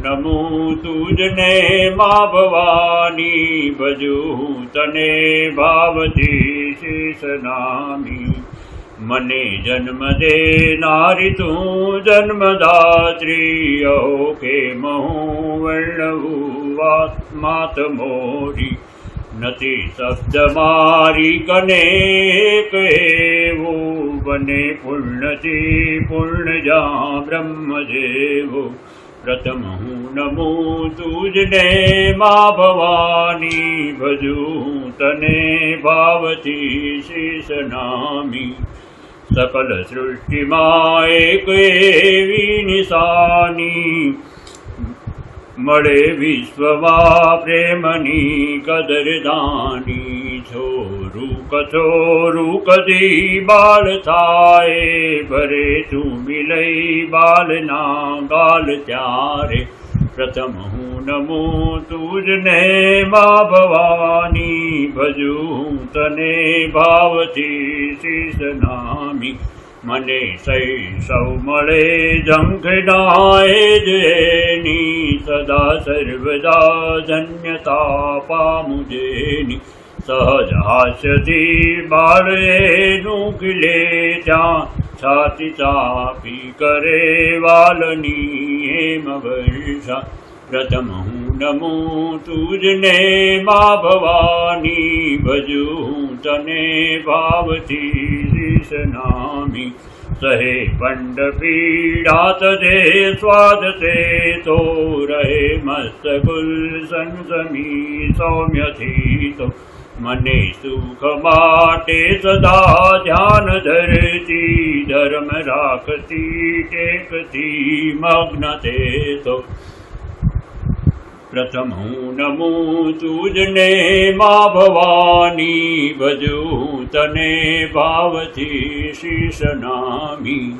નમું તુજને મા ભવાની ભજું તને ભાવથી શીશ નામી મને જન્મ દેનારી તું જન્મદાત્રી અહો કે મહું વર્ણવું વાત્માત મોરી નથી શબ્દ મારી કને કહેવું બને પૂર્ણથી પૂર્ણ જા બ્રહ્મ જેવો પ્રથમ હું નમું તુજને મા ભવાની ભજું, તને ભાવથી શીશ નામી. સકલ સૃષ્ટિમાં એક એવી નિશાની મળે વિશ્વમાં પ્રેમની કદરદાની છોરું કછોરું કદી બાળ થાય ભરે તું મિલઈ બાલના ગાલ ત્યારે પ્રથમ હું નમો તુજને મા ભવાની ભજું તને ભાવથી શીશ નામી મને સૈ સૌ મળે ઝંખનાએ જેની ધન્યતા પામુજેની સહજ હાસ્યથી બાળેનું ખીલે ત્યાં છાતી ચાપી કરે વાલની હેમ વર્ષા પ્રથમ હું નમું તુજને મા ભવાની ભજું તને ભાવથી શીશ નામી સહે પંડ પીડા તદે સ્વાદ તે તો રહે મસ્ત ગુલ સંસમી સૌમ્યથી તો. મને સુખ માટે સદા ધ્યાન ધરતી, ધર્મ રાખતી, ટેકતી, મગ્ન તે તો. પ્રથમ હું નમું તુજને મા ભવાની ભજું તને ભાવથી શીશ નામી.